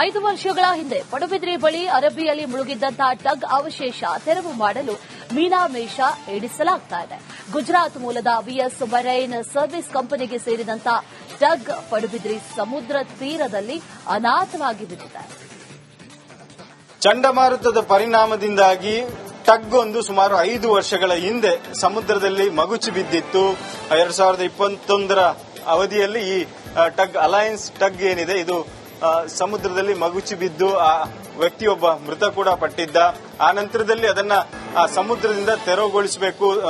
ಐದು ವರ್ಷಗಳ ಹಿಂದೆ ಪಡುಬಿದ್ರಿ ಬಳಿ ಅರಬ್ಬಿಯಲ್ಲಿ ಮುಳುಗಿದ್ದಂತಹ ಟಗ್ ಅವಶೇಷ ತೆರವು ಮಾಡಲು ಮೀನಾಮೇಷ ಇದೆ. ಗುಜರಾತ್ ಮೂಲದ ವಿಎಸ್ ಮರೈನ್ ಸರ್ವಿಸ್ ಕಂಪನಿಗೆ ಸೇರಿದಂತ ಟಗ್ ಪಡುಬಿದ್ರಿ ಸಮುದ್ರ ತೀರದಲ್ಲಿ ಅನಾಥವಾಗಿ ಬಿದ್ದಿದೆ. ಚಂಡಮಾರುತದ ಪರಿಣಾಮದಿಂದಾಗಿ ಟಗ್ ಒಂದು ಸುಮಾರು ಐದು ವರ್ಷಗಳ ಹಿಂದೆ ಸಮುದ್ರದಲ್ಲಿ ಮಗುಚಿ ಬಿದ್ದಿತ್ತು. ಎರಡ್ ಸಾವಿರದ ಇಪ್ಪತ್ತೊಂದರ ಅವಧಿಯಲ್ಲಿ ಈ ಟಗ್ ಅಲಯನ್ಸ್ ಟಗ್ ಏನಿದೆ, ಇದು ಸಮುದ್ರದಲ್ಲಿ ಮಗುಚಿ ಬಿದ್ದು ಆ ವ್ಯಕ್ತಿಯೊಬ್ಬ ಮೃತ ಕೂಡ ಪಟ್ಟಿದ್ದ. ಆ ನಂತರದಲ್ಲಿ ಅದನ್ನ ಸಮುದ್ರದಿಂದ ತೆರವುಗೊಳಿಸಬೇಕು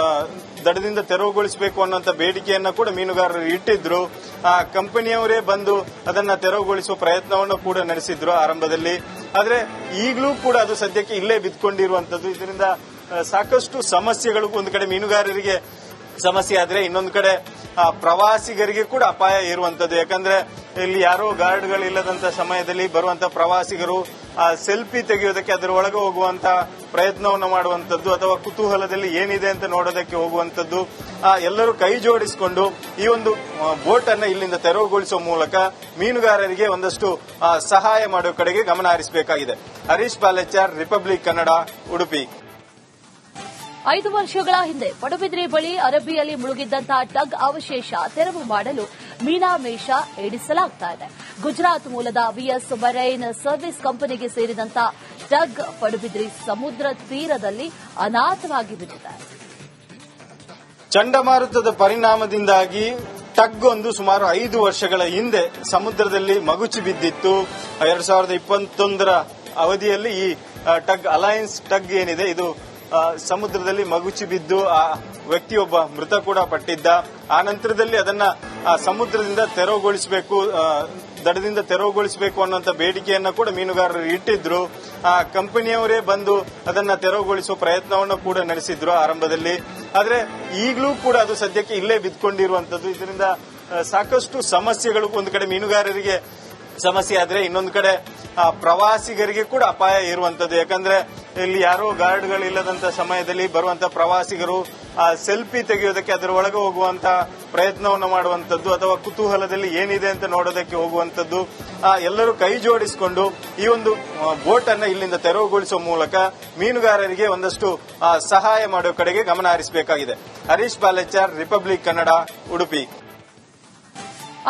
ದಡದಿಂದ ತೆರವುಗೊಳಿಸಬೇಕು ಅನ್ನುವಂತ ಬೇಡಿಕೆಯನ್ನ ಕೂಡ ಮೀನುಗಾರರು ಇಟ್ಟಿದ್ರು. ಆ, ಕಂಪನಿಯವರೇ ಬಂದು ಅದನ್ನ ತೆರವುಗೊಳಿಸುವ ಪ್ರಯತ್ನವನ್ನು ಕೂಡ ನಡೆಸಿದ್ರು ಆರಂಭದಲ್ಲಿ. ಆದ್ರೆ ಈಗಲೂ ಕೂಡ ಅದು ಸದ್ಯಕ್ಕೆ ಇಲ್ಲೇ ಬಿದ್ಕೊಂಡಿರುವಂತದ್ದು. ಇದರಿಂದ ಸಾಕಷ್ಟು ಸಮಸ್ಯೆಗಳು ಒಂದು ಕಡೆ ಮೀನುಗಾರರಿಗೆ ಸಮಸ್ಯೆ ಆದ್ರೆ ಇನ್ನೊಂದು ಕಡೆ ಪ್ರವಾಸಿಗರಿಗೆ ಕೂಡ ಅಪಾಯ ಇರುವಂತದ್ದು. ಯಾಕಂದ್ರೆ ಇಲ್ಲಿ ಯಾರೋ ಗಾರ್ಡ್ಗಳಿಲ್ಲದಂತ ಸಮಯದಲ್ಲಿ ಬರುವಂತ ಪ್ರವಾಸಿಗರು, ಆ ಸೆಲ್ಫಿ ತೆಗೆಯೋದಕ್ಕೆ ಅದರ ಒಳಗೆ ಹೋಗುವಂತ ಪ್ರಯತ್ನವನ್ನು ಮಾಡುವಂತದ್ದು ಅಥವಾ ಕುತೂಹಲದಲ್ಲಿ ಏನಿದೆ ಅಂತ ನೋಡೋದಕ್ಕೆ ಹೋಗುವಂತದ್ದು ಎಲ್ಲರೂ ಕೈ ಜೋಡಿಸಿಕೊಂಡು ಈ ಒಂದು ಬೋಟ್ ಅನ್ನ ಇಲ್ಲಿಂದ ತೆರವುಗೊಳಿಸುವ ಮೂಲಕ ಮೀನುಗಾರರಿಗೆ ಒಂದಷ್ಟು ಸಹಾಯ ಮಾಡುವ ಕಡೆಗೆ ಗಮನ ಹರಿಸಬೇಕಾಗಿದೆ. ಹರೀಶ್ ಪಾಲೆಚಾರ್ ರಿಪಬ್ಲಿಕ್ ಕನ್ನಡ, ಉಡುಪಿ. ಐದು ವರ್ಷಗಳ ಹಿಂದೆ ಪಡುಬಿದ್ರಿ ಬಳಿ ಅರಬ್ಬಿಯಲ್ಲಿ ಮುಳುಗಿದ್ದಂತಹ ಟಗ್ ಅವಶೇಷ ತೆರವು ಮಾಡಲು ಮೀನಾಮೇಷ ಏಡಿಸಲಾಗ್ತಾ ಇದೆ. ಗುಜರಾತ್ ಮೂಲದ ವಿಎಸ್ ಮರೈನ್ ಸರ್ವಿಸ್ ಕಂಪನಿಗೆ ಸೇರಿದಂತ ಟಗ್ ಪಡುಬಿದ್ರಿ ಸಮುದ್ರ ತೀರದಲ್ಲಿ ಅನಾಥವಾಗಿ ಬಿದ್ದಿದೆ. ಚಂಡಮಾರುತದ ಪರಿಣಾಮದಿಂದಾಗಿ ಟಗ್ ಒಂದು ಸುಮಾರು ಐದು ವರ್ಷಗಳ ಹಿಂದೆ ಸಮುದ್ರದಲ್ಲಿ ಮಗುಚಿ ಬಿದ್ದಿತ್ತು. ಎರಡ್ ಸಾವಿರದ ಇಪ್ಪತ್ತೊಂದರ ಅವಧಿಯಲ್ಲಿ ಈ ಟಗ್, ಅಲಯನ್ಸ್ ಟಗ್ ಏನಿದೆ, ಇದು ಸಮುದ್ರದಲ್ಲಿ ಮಗುಚಿ ಬಿದ್ದು ಆ ವ್ಯಕ್ತಿಯೊಬ್ಬ ಮೃತ ಕೂಡ ಪಟ್ಟಿದ್ದ. ಆ ನಂತರದಲ್ಲಿ ಅದನ್ನ ಸಮುದ್ರದಿಂದ ತೆರವುಗೊಳಿಸಬೇಕು ದಡದಿಂದ ತೆರವುಗೊಳಿಸಬೇಕು ಅನ್ನುವಂತ ಬೇಡಿಕೆಯನ್ನ ಕೂಡ ಮೀನುಗಾರರು ಇಟ್ಟಿದ್ರು. ಆ ಕಂಪನಿಯವರೇ ಬಂದು ಅದನ್ನ ತೆರವುಗೊಳಿಸುವ ಪ್ರಯತ್ನವನ್ನು ಕೂಡ ನಡೆಸಿದ್ರು ಆರಂಭದಲ್ಲಿ. ಆದ್ರೆ ಈಗಲೂ ಕೂಡ ಅದು ಸದ್ಯಕ್ಕೆ ಇಲ್ಲೇ ಬಿದ್ಕೊಂಡಿರುವಂತದ್ದು ಇದರಿಂದ ಸಾಕಷ್ಟು ಸಮಸ್ಯೆಗಳು ಒಂದು ಕಡೆ ಮೀನುಗಾರರಿಗೆ ಸಮಸ್ಯೆ ಆದ್ರೆ ಇನ್ನೊಂದು ಕಡೆ ಪ್ರವಾಸಿಗರಿಗೆ ಕೂಡ ಅಪಾಯ ಇರುವಂತದ್ದು. ಯಾಕಂದ್ರೆ ಇಲ್ಲಿ ಯಾರೋ ಗಾರ್ಡ್ಗಳಿಲ್ಲದಂತ ಸಮಯದಲ್ಲಿ ಬರುವಂತ ಪ್ರವಾಸಿಗರು ಸೆಲ್ಫಿ ತೆಗೆಯೋದಕ್ಕೆ ಅದರ ಒಳಗೆ ಹೋಗುವಂತ ಪ್ರಯತ್ನವನ್ನು ಮಾಡುವಂತದ್ದು ಅಥವಾ ಕುತೂಹಲದಲ್ಲಿ ಏನಿದೆ ಅಂತ ನೋಡೋದಕ್ಕೆ ಹೋಗುವಂತದ್ದು ಎಲ್ಲರೂ ಕೈ ಜೋಡಿಸಿಕೊಂಡು ಈ ಒಂದು ಬೋಟ್ ಅನ್ನ ಇಲ್ಲಿಂದ ತೆರವುಗೊಳಿಸುವ ಮೂಲಕ ಮೀನುಗಾರರಿಗೆ ಒಂದಷ್ಟು ಸಹಾಯ ಮಾಡುವ ಕಡೆಗೆ ಗಮನ ಹರಿಸಬೇಕಾಗಿದೆ. ಹರೀಶ್ ಪಾಲೆಚಾರ್, ರಿಪಬ್ಲಿಕ್ ಕನ್ನಡ, ಉಡುಪಿ.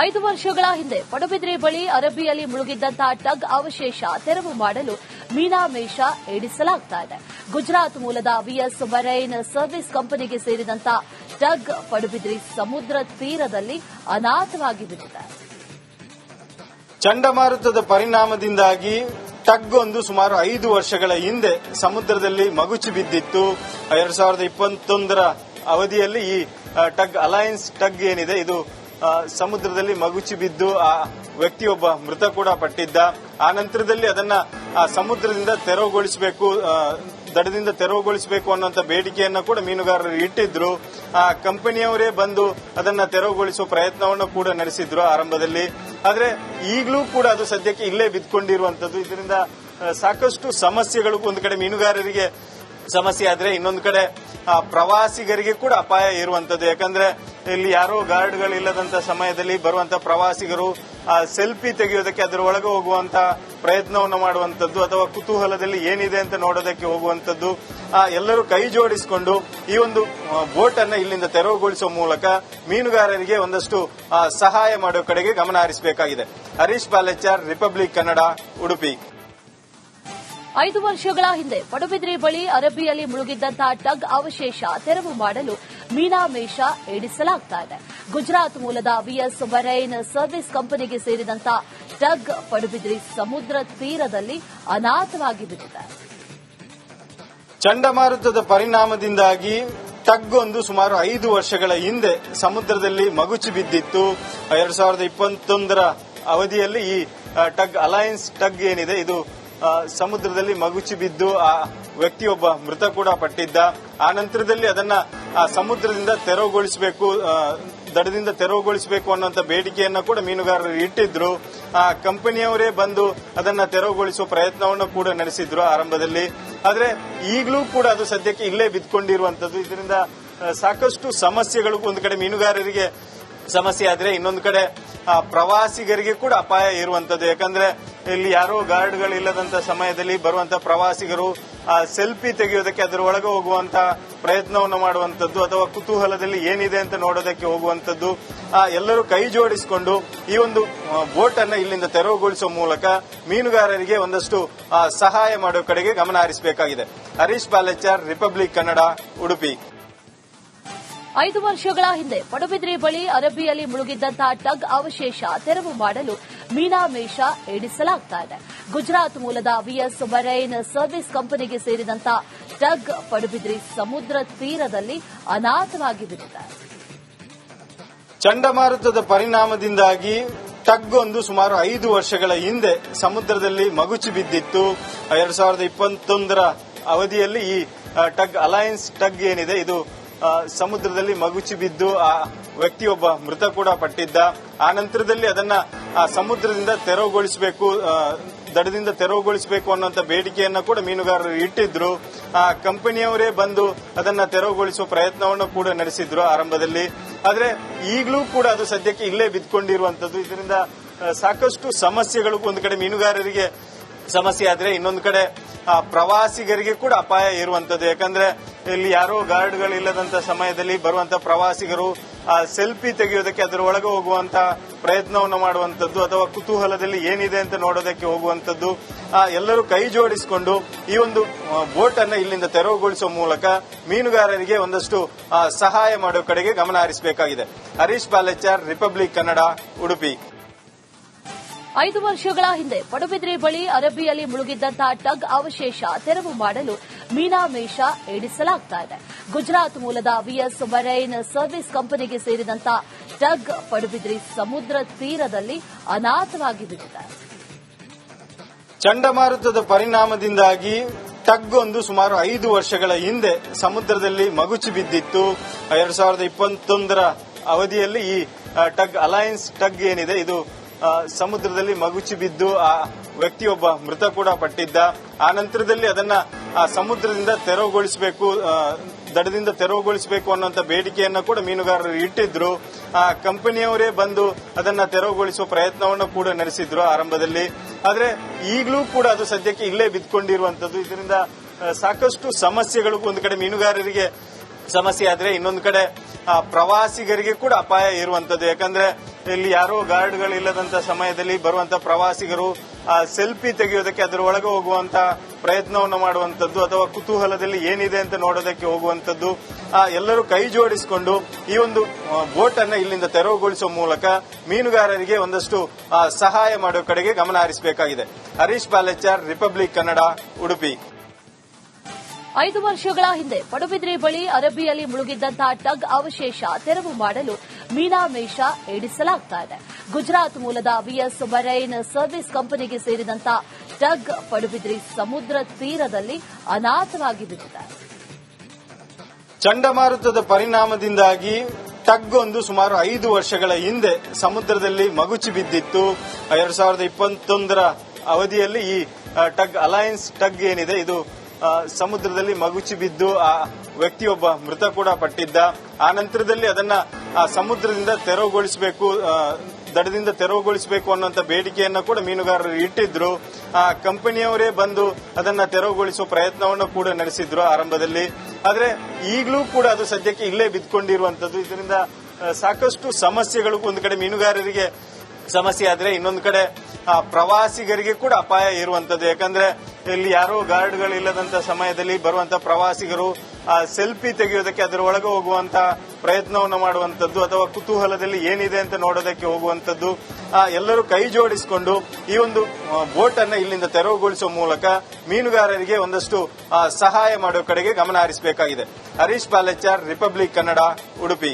ಐದು ವರ್ಷಗಳ ಹಿಂದೆ ಪಡುಬಿದ್ರಿ ಬಳಿ ಅರಬ್ಬಿಯಲ್ಲಿ ಮುಳುಗಿದ್ದಂತಹ ಟಗ್ ಅವಶೇಷ ತೆರವು ಮಾಡಲು ಮೀನಾಮೇಷ ಏಡಿಸಲಾಗ್ತಾ ಇದೆ. ಗುಜರಾತ್ ಮೂಲದ ವಿಎಸ್ ಮರೈನ್ ಸರ್ವಿಸ್ ಕಂಪನಿಗೆ ಸೇರಿದಂತ ಟಗ್ ಪಡುಬಿದ್ರಿ ಸಮುದ್ರ ತೀರದಲ್ಲಿ ಅನಾಥವಾಗಿ ಬಿದ್ದಿದೆ. ಚಂಡಮಾರುತದ ಪರಿಣಾಮದಿಂದಾಗಿ ಟಗ್ ಒಂದು ಸುಮಾರು ಐದು ವರ್ಷಗಳ ಹಿಂದೆ ಸಮುದ್ರದಲ್ಲಿ ಮಗುಚಿ ಬಿದ್ದಿತ್ತು. ಎರಡ್ ಸಾವಿರದ ಇಪ್ಪತ್ತೊಂದರ ಅವಧಿಯಲ್ಲಿ ಈ ಟಗ್ ಅಲಯನ್ಸ್ ಟಗ್ ಏನಿದೆ, ಇದು ಸಮುದ್ರದಲ್ಲಿ ಮಗುಚಿ ಬಿದ್ದು ಆ ವ್ಯಕ್ತಿಯೊಬ್ಬ ಮೃತ ಕೂಡ ಪಟ್ಟಿದ್ದ. ಆ ನಂತರದಲ್ಲಿ ಅದನ್ನ ಸಮುದ್ರದಿಂದ ತೆರವುಗೊಳಿಸಬೇಕು ದಡದಿಂದ ತೆರವುಗೊಳಿಸಬೇಕು ಅನ್ನುವಂತ ಬೇಡಿಕೆಯನ್ನ ಕೂಡ ಮೀನುಗಾರರು ಇಟ್ಟಿದ್ರು. ಆ ಕಂಪನಿಯವರೇ ಬಂದು ಅದನ್ನ ತೆರವುಗೊಳಿಸುವ ಪ್ರಯತ್ನವನ್ನು ಕೂಡ ನಡೆಸಿದ್ರು ಆರಂಭದಲ್ಲಿ. ಆದ್ರೆ ಈಗಲೂ ಕೂಡ ಅದು ಸದ್ಯಕ್ಕೆ ಇಲ್ಲೇ ಬಿದ್ಕೊಂಡಿರುವಂತದ್ದು. ಇದರಿಂದ ಸಾಕಷ್ಟು ಸಮಸ್ಯೆಗಳು ಒಂದು ಕಡೆ ಮೀನುಗಾರರಿಗೆ ಸಮಸ್ಯೆ ಆದ್ರೆ ಇನ್ನೊಂದು ಕಡೆ ಪ್ರವಾಸಿಗರಿಗೆ ಕೂಡ ಅಪಾಯ ಇರುವಂತದ್ದು. ಯಾಕಂದ್ರೆ ಇಲ್ಲಿ ಯಾರೋ ಗಾರ್ಡ್ಗಳಿಲ್ಲದಂತ ಸಮಯದಲ್ಲಿ ಬರುವಂತ ಪ್ರವಾಸಿಗರು ಸೆಲ್ಫಿ ತೆಗೆಯೋದಕ್ಕೆ ಅದರ ಒಳಗೆ ಹೋಗುವಂತ ಪ್ರಯತ್ನವನ್ನು ಮಾಡುವಂತದ್ದು ಅಥವಾ ಕುತೂಹಲದಲ್ಲಿ ಏನಿದೆ ಅಂತ ನೋಡೋದಕ್ಕೆ ಹೋಗುವಂತದ್ದು ಎಲ್ಲರೂ ಕೈ ಜೋಡಿಸಿಕೊಂಡು ಈ ಒಂದು ಬೋಟ್ ಅನ್ನ ಇಲ್ಲಿಂದ ತೆರವುಗೊಳಿಸುವ ಮೂಲಕ ಮೀನುಗಾರರಿಗೆ ಒಂದಷ್ಟು ಸಹಾಯ ಮಾಡುವ ಕಡೆಗೆ ಗಮನ ಹರಿಸಬೇಕಾಗಿದೆ. ಹರೀಶ್ ಪಾಲೆಚಾರ್, ರಿಪಬ್ಲಿಕ್ ಕನ್ನಡ, ಉಡುಪಿ. ಐದು ವರ್ಷಗಳ ಹಿಂದೆ ಪಡುಬಿದ್ರಿ ಬಳಿ ಅರಬ್ಬಿಯಲ್ಲಿ ಮುಳುಗಿದ್ದಂತಹ ಟಗ್ ಅವಶೇಷ ತೆರವು ಮಾಡಲು ಮೀನಾಮೇಷ ಇದೆ. ಗುಜರಾತ್ ಮೂಲದ ವಿಎಸ್ ಮರೈನ್ ಸರ್ವಿಸ್ ಕಂಪನಿಗೆ ಸೇರಿದಂತ ಟಗ್ ಪಡುಬಿದ್ರಿ ಸಮುದ್ರ ತೀರದಲ್ಲಿ ಅನಾಥವಾಗಿ ಬಿದ್ದಿದೆ. ಚಂಡಮಾರುತದ ಪರಿಣಾಮದಿಂದಾಗಿ ಟಗ್ ಒಂದು ಸುಮಾರು ಐದು ವರ್ಷಗಳ ಹಿಂದೆ ಸಮುದ್ರದಲ್ಲಿ ಮಗುಚಿ ಬಿದ್ದಿತ್ತು. ಎರಡ್ ಸಾವಿರದ ಇಪ್ಪತ್ತೊಂದರ ಅವಧಿಯಲ್ಲಿ ಈ ಟಗ್ ಅಲಯನ್ಸ್ ಟಗ್ ಏನಿದೆ, ಇದು ಸಮುದ್ರದಲ್ಲಿ ಮಗುಚಿ ಬಿದ್ದು ಆ ವ್ಯಕ್ತಿಯೊಬ್ಬ ಮೃತ ಕೂಡ ಪಟ್ಟಿದ್ದ. ಆ ನಂತರದಲ್ಲಿ ಅದನ್ನ ಸಮುದ್ರದಿಂದ ತೆರವುಗೊಳಿಸಬೇಕು ದಡದಿಂದ ತೆರವುಗೊಳಿಸಬೇಕು ಅನ್ನುವಂತ ಬೇಡಿಕೆಯನ್ನ ಕೂಡ ಮೀನುಗಾರರು ಇಟ್ಟಿದ್ರು. ಆ ಕಂಪನಿಯವರೇ ಬಂದು ಅದನ್ನ ತೆರವುಗೊಳಿಸುವ ಪ್ರಯತ್ನವನ್ನು ಕೂಡ ನಡೆಸಿದ್ರು ಆರಂಭದಲ್ಲಿ. ಆದ್ರೆ ಈಗಲೂ ಕೂಡ ಅದು ಸದ್ಯಕ್ಕೆ ಇಲ್ಲೇ ಬಿದ್ಕೊಂಡಿರುವಂತದ್ದು. ಇದರಿಂದ ಸಾಕಷ್ಟು ಸಮಸ್ಯೆಗಳು ಒಂದು ಕಡೆ ಮೀನುಗಾರರಿಗೆ ಸಮಸ್ಯೆ ಆದ್ರೆ ಇನ್ನೊಂದು ಕಡೆ ಪ್ರವಾಸಿಗರಿಗೆ ಕೂಡ ಅಪಾಯ ಇರುವಂತದ್ದು ಯಾಕಂದ್ರೆ ಇಲ್ಲಿ ಯಾರೋ ಗಾರ್ಡ್ಗಳಿಲ್ಲದಂತ ಸಮಯದಲ್ಲಿ ಬರುವಂತ ಪ್ರವಾಸಿಗರು ಸೆಲ್ಫಿ ತೆಗೆಯೋದಕ್ಕೆ ಅದರ ಒಳಗೆ ಹೋಗುವಂತ ಪ್ರಯತ್ನವನ್ನು ಮಾಡುವಂತದ್ದು ಅಥವಾ ಕುತೂಹಲದಲ್ಲಿ ಏನಿದೆ ಅಂತ ನೋಡೋದಕ್ಕೆ ಹೋಗುವಂತದ್ದು ಎಲ್ಲರೂ ಕೈ ಜೋಡಿಸಿಕೊಂಡು ಈ ಒಂದು ಬೋಟ್ ಅನ್ನ ಇಲ್ಲಿಂದ ತೆರವುಗೊಳಿಸುವ ಮೂಲಕ ಮೀನುಗಾರರಿಗೆ ಒಂದಷ್ಟು ಸಹಾಯ ಮಾಡುವ ಕಡೆಗೆ ಗಮನ ಹರಿಸಬೇಕಾಗಿದೆ. ಹರೀಶ್ ಪಾಲೆಚಾರ್, ರಿಪಬ್ಲಿಕ್ ಕನ್ನಡ, ಉಡುಪಿ. ಐದು ವರ್ಷಗಳ ಹಿಂದೆ ಪಡುಬಿದ್ರಿ ಬಳಿ ಅರಬ್ಬಿಯಲ್ಲಿ ಮುಳುಗಿದ್ದಂತಹ ಟಗ್ ಅವಶೇಷ ತೆರವು ಮಾಡಲು ಮೀನಾಮೇಷ ಇದೆ. ಗುಜರಾತ್ ಮೂಲದ ವಿಎಸ್ ಮರೈನ್ ಸರ್ವಿಸ್ ಕಂಪನಿಗೆ ಸೇರಿದಂತ ಟಗ್ ಪಡುಬಿದ್ರಿ ಸಮುದ್ರ ತೀರದಲ್ಲಿ ಅನಾಥವಾಗಿ ಬಿದ್ದಿದೆ ಚಂಡಮಾರುತದ ಪರಿಣಾಮದಿಂದಾಗಿ ಟಗ್ ಒಂದು ಸುಮಾರು ಐದು ವರ್ಷಗಳ ಹಿಂದೆ ಸಮುದ್ರದಲ್ಲಿ ಮಗುಚಿ ಬಿದ್ದಿತ್ತು. ಎರಡ್ ಸಾವಿರದ ಇಪ್ಪತ್ತೊಂದರ ಅವಧಿಯಲ್ಲಿ ಈ ಟಗ್ ಅಲಯನ್ಸ್ ಟಗ್ ಏನಿದೆ, ಇದು ಸಮುದ್ರದಲ್ಲಿ ಮಗುಚಿ ಬಿದ್ದು ಆ ವ್ಯಕ್ತಿಯೊಬ್ಬ ಮೃತ ಕೂಡ ಪಟ್ಟಿದ್ದ. ಆ ನಂತರದಲ್ಲಿ ಅದನ್ನ ಸಮುದ್ರದಿಂದ ತೆರವುಗೊಳಿಸಬೇಕು ದಡದಿಂದ ತೆರವುಗೊಳಿಸಬೇಕು ಅನ್ನುವಂತ ಬೇಡಿಕೆಯನ್ನ ಕೂಡ ಮೀನುಗಾರರು ಇಟ್ಟಿದ್ರು. ಆ, ಕಂಪನಿಯವರೇ ಬಂದು ಅದನ್ನ ತೆರವುಗೊಳಿಸುವ ಪ್ರಯತ್ನವನ್ನು ಕೂಡ ನಡೆಸಿದ್ರು ಆರಂಭದಲ್ಲಿ. ಆದ್ರೆ ಈಗಲೂ ಕೂಡ ಅದು ಸದ್ಯಕ್ಕೆ ಇಲ್ಲೇ ಬಿದ್ಕೊಂಡಿರುವಂತದ್ದು. ಇದರಿಂದ ಸಾಕಷ್ಟು ಸಮಸ್ಯೆಗಳು ಒಂದು ಕಡೆ ಮೀನುಗಾರರಿಗೆ ಸಮಸ್ಯೆ ಆದ್ರೆ ಇನ್ನೊಂದು ಕಡೆ ಪ್ರವಾಸಿಗರಿಗೆ ಕೂಡ ಅಪಾಯ ಇರುವಂತದ್ದು. ಯಾಕಂದ್ರೆ ಇಲ್ಲಿ ಯಾರೋ ಗಾರ್ಡ್ಗಳಿಲ್ಲದಂತ ಸಮಯದಲ್ಲಿ ಬರುವಂತ ಪ್ರವಾಸಿಗರು ಆ ಸೆಲ್ಫಿ ತೆಗೆಯೋದಕ್ಕೆ ಅದರ ಒಳಗೆ ಹೋಗುವಂತ ಪ್ರಯತ್ನವನ್ನು ಮಾಡುವಂತದ್ದು ಅಥವಾ ಕುತೂಹಲದಲ್ಲಿ ಏನಿದೆ ಅಂತ ನೋಡೋದಕ್ಕೆ ಹೋಗುವಂತದ್ದು ಎಲ್ಲರೂ ಕೈ ಜೋಡಿಸಿಕೊಂಡು ಈ ಒಂದು ಬೋಟ್ ಅನ್ನ ಇಲ್ಲಿಂದ ತೆರವುಗೊಳಿಸುವ ಮೂಲಕ ಮೀನುಗಾರರಿಗೆ ಒಂದಷ್ಟು ಸಹಾಯ ಮಾಡುವ ಕಡೆಗೆ ಗಮನ ಹರಿಸಬೇಕಾಗಿದೆ. ಹರೀಶ್ ಪಾಲೆಚ್ಚಾರ್ ರಿಪಬ್ಲಿಕ್ ಕನ್ನಡ, ಉಡುಪಿ. ಐದು ವರ್ಷಗಳ ಹಿಂದೆ ಪಡುಬಿದ್ರಿ ಬಳಿ ಅರಬಿಯಲ್ಲಿ ಮುಳುಗಿದ್ದಂತಹ ಟಗ್ ಅವಶೇಷ ತೆರವು ಮಾಡಲು ಮೀನಾಮೇಷ ಇದೆ. ಗುಜರಾತ್ ಮೂಲದ ವಿಎಸ್ ಮರೈನ್ ಸರ್ವಿಸ್ ಕಂಪನಿಗೆ ಸೇರಿದಂತಹ ಟಗ್ ಪಡುಬಿದ್ರಿ ಸಮುದ್ರ ತೀರದಲ್ಲಿ ಅನಾಥವಾಗಿ ಬಿದ್ದಿದೆ ಚಂಡಮಾರುತದ ಪರಿಣಾಮದಿಂದಾಗಿ ಟಗ್ ಒಂದು ಸುಮಾರು ಐದು ವರ್ಷಗಳ ಹಿಂದೆ ಸಮುದ್ರದಲ್ಲಿ ಮಗುಚಿ ಬಿದ್ದಿತ್ತು. ಎರಡ್ ಸಾವಿರದ ಇಪ್ಪತ್ತೊಂದರ ಅವಧಿಯಲ್ಲಿ ಈ ಟಗ್ ಅಲಯನ್ಸ್ ಟಗ್ ಏನಿದೆ, ಇದು ಸಮುದ್ರದಲ್ಲಿ ಮಗುಚಿ ಬಿದ್ದು ಆ ವ್ಯಕ್ತಿಯೊಬ್ಬ ಮೃತ ಕೂಡ ಪಟ್ಟಿದ್ದ. ಆ ನಂತರದಲ್ಲಿ ಅದನ್ನ, ಆ, ಸಮುದ್ರದಿಂದ ತೆರವುಗೊಳಿಸಬೇಕು ದಡದಿಂದ ತೆರವುಗೊಳಿಸಬೇಕು ಅನ್ನುವಂತ ಬೇಡಿಕೆಯನ್ನ ಕೂಡ ಮೀನುಗಾರರು ಇಟ್ಟಿದ್ರು. ಆ, ಕಂಪನಿಯವರೇ ಬಂದು ಅದನ್ನ ತೆರವುಗೊಳಿಸುವ ಪ್ರಯತ್ನವನ್ನು ಕೂಡ ನಡೆಸಿದ್ರು ಆರಂಭದಲ್ಲಿ. ಆದ್ರೆ ಈಗಲೂ ಕೂಡ ಅದು ಸದ್ಯಕ್ಕೆ ಇಲ್ಲೇ ಬಿದ್ಕೊಂಡಿರುವಂತದ್ದು. ಇದರಿಂದ ಸಾಕಷ್ಟು ಸಮಸ್ಯೆಗಳು ಒಂದು ಕಡೆ ಮೀನುಗಾರರಿಗೆ ಸಮಸ್ಯೆ ಆದ್ರೆ ಇನ್ನೊಂದು ಕಡೆ ಪ್ರವಾಸಿಗರಿಗೆ ಕೂಡ ಅಪಾಯ ಇರುವಂತದ್ದು. ಯಾಕಂದ್ರೆ ಇಲ್ಲಿ ಯಾರೋ ಗಾರ್ಡ್ಗಳಿಲ್ಲದಂತ ಸಮಯದಲ್ಲಿ ಬರುವಂತ ಪ್ರವಾಸಿಗರು ಸೆಲ್ಫಿ ತೆಗೆಯೋದಕ್ಕೆ ಅದರ ಒಳಗೆ ಹೋಗುವಂತ ಪ್ರಯತ್ನವನ್ನು ಮಾಡುವಂತದ್ದು ಅಥವಾ ಕುತೂಹಲದಲ್ಲಿ ಏನಿದೆ ಅಂತ ನೋಡೋದಕ್ಕೆ ಹೋಗುವಂತದ್ದು ಎಲ್ಲರೂ ಕೈ ಜೋಡಿಸಿಕೊಂಡು ಈ ಒಂದು ಬೋಟ್ ಅನ್ನ ಇಲ್ಲಿಂದ ತೆರವುಗೊಳಿಸುವ ಮೂಲಕ ಮೀನುಗಾರರಿಗೆ ಒಂದಷ್ಟು ಸಹಾಯ ಮಾಡುವ ಕಡೆಗೆ ಗಮನ ಹರಿಸಬೇಕಾಗಿದೆ. ಹರೀಶ್ ಪಾಲೆಚಾರ್, ರಿಪಬ್ಲಿಕ್ ಕನ್ನಡ, ಉಡುಪಿ. ಐದು ವರ್ಷಗಳ ಹಿಂದೆ ಪಡುಬಿದ್ರಿ ಬಳಿ ಅರಬ್ಬಿಯಲ್ಲಿ ಮುಳುಗಿದ್ದಂತಹ ಟಗ್ ಅವಶೇಷ ತೆರವು ಮಾಡಲು ಮೀನಾಮೇಷ ಏಡಿಸಲಾಗ್ತಾ ಇದೆ. ಗುಜರಾತ್ ಮೂಲದ ವಿಎಸ್ ಮರೈನ್ ಸರ್ವಿಸ್ ಕಂಪನಿಗೆ ಸೇರಿದಂತ ಟಗ್ ಪಡುಬಿದ್ರಿ ಸಮುದ್ರ ತೀರದಲ್ಲಿ ಅನಾಥವಾಗಿ ಬಿದ್ದಿದೆ ಚಂಡಮಾರುತದ ಪರಿಣಾಮದಿಂದಾಗಿ ಟಗ್ ಒಂದು ಸುಮಾರು ಐದು ವರ್ಷಗಳ ಹಿಂದೆ ಸಮುದ್ರದಲ್ಲಿ ಮಗುಚಿ ಬಿದ್ದಿತ್ತು. ಎರಡ್ ಸಾವಿರದ ಇಪ್ಪತ್ತೊಂದರ ಅವಧಿಯಲ್ಲಿ ಈ ಟಗ್ ಅಲಯನ್ಸ್ ಟಗ್ ಏನಿದೆ, ಇದು ಸಮುದ್ರದಲ್ಲಿ ಮಗುಚಿ ಬಿದ್ದು ಆ ವ್ಯಕ್ತಿಯೊಬ್ಬ ಮೃತ ಕೂಡ ಪಟ್ಟಿದ್ದ. ಆ ನಂತರದಲ್ಲಿ ಅದನ್ನ ಸಮುದ್ರದಿಂದ ತೆರವುಗೊಳಿಸಬೇಕು ದಡದಿಂದ ತೆರವುಗೊಳಿಸಬೇಕು ಅನ್ನುವಂತ ಬೇಡಿಕೆಯನ್ನ ಕೂಡ ಮೀನುಗಾರರು ಇಟ್ಟಿದ್ರು. ಆ, ಕಂಪನಿಯವರೇ ಬಂದು ಅದನ್ನ ತೆರವುಗೊಳಿಸುವ ಪ್ರಯತ್ನವನ್ನು ಕೂಡ ನಡೆಸಿದ್ರು ಆರಂಭದಲ್ಲಿ. ಆದ್ರೆ ಈಗಲೂ ಕೂಡ ಅದು ಸದ್ಯಕ್ಕೆ ಇಲ್ಲೇ ಬಿದ್ಕೊಂಡಿರುವಂತದ್ದು ಇದರಿಂದ ಸಾಕಷ್ಟು ಸಮಸ್ಯೆಗಳು ಒಂದು ಕಡೆ ಮೀನುಗಾರರಿಗೆ ಸಮಸ್ಯೆ ಆದ್ರೆ ಇನ್ನೊಂದು ಕಡೆ ಪ್ರವಾಸಿಗರಿಗೆ ಕೂಡ ಅಪಾಯ ಇರುವಂತದ್ದು ಯಾಕಂದ್ರೆ ಇಲ್ಲಿ ಯಾರೋ ಗಾರ್ಡ್ಗಳಿಲ್ಲದಂತ ಸಮಯದಲ್ಲಿ ಬರುವಂತ ಪ್ರವಾಸಿಗರು ಸೆಲ್ಫಿ ತೆಗೆಯೋದಕ್ಕೆ ಅದರ ಒಳಗೆ ಹೋಗುವಂತ ಪ್ರಯತ್ನವನ್ನು ಮಾಡುವಂತದ್ದು ಅಥವಾ ಕುತೂಹಲದಲ್ಲಿ ಏನಿದೆ ಅಂತ ನೋಡೋದಕ್ಕೆ ಹೋಗುವಂತದ್ದು ಎಲ್ಲರೂ ಕೈ ಜೋಡಿಸಿಕೊಂಡು ಈ ಒಂದು ಬೋಟ್ ಅನ್ನ ಇಲ್ಲಿಂದ ತೆರವುಗೊಳಿಸುವ ಮೂಲಕ ಮೀನುಗಾರರಿಗೆ ಒಂದಷ್ಟು ಸಹಾಯ ಮಾಡುವ ಕಡೆಗೆ ಗಮನ ಹರಿಸಬೇಕಾಗಿದೆ. ಹರೀಶ್ ಪಾಲೆಚಾರ್, ರಿಪಬ್ಲಿಕ್ ಕನ್ನಡ, ಉಡುಪಿ.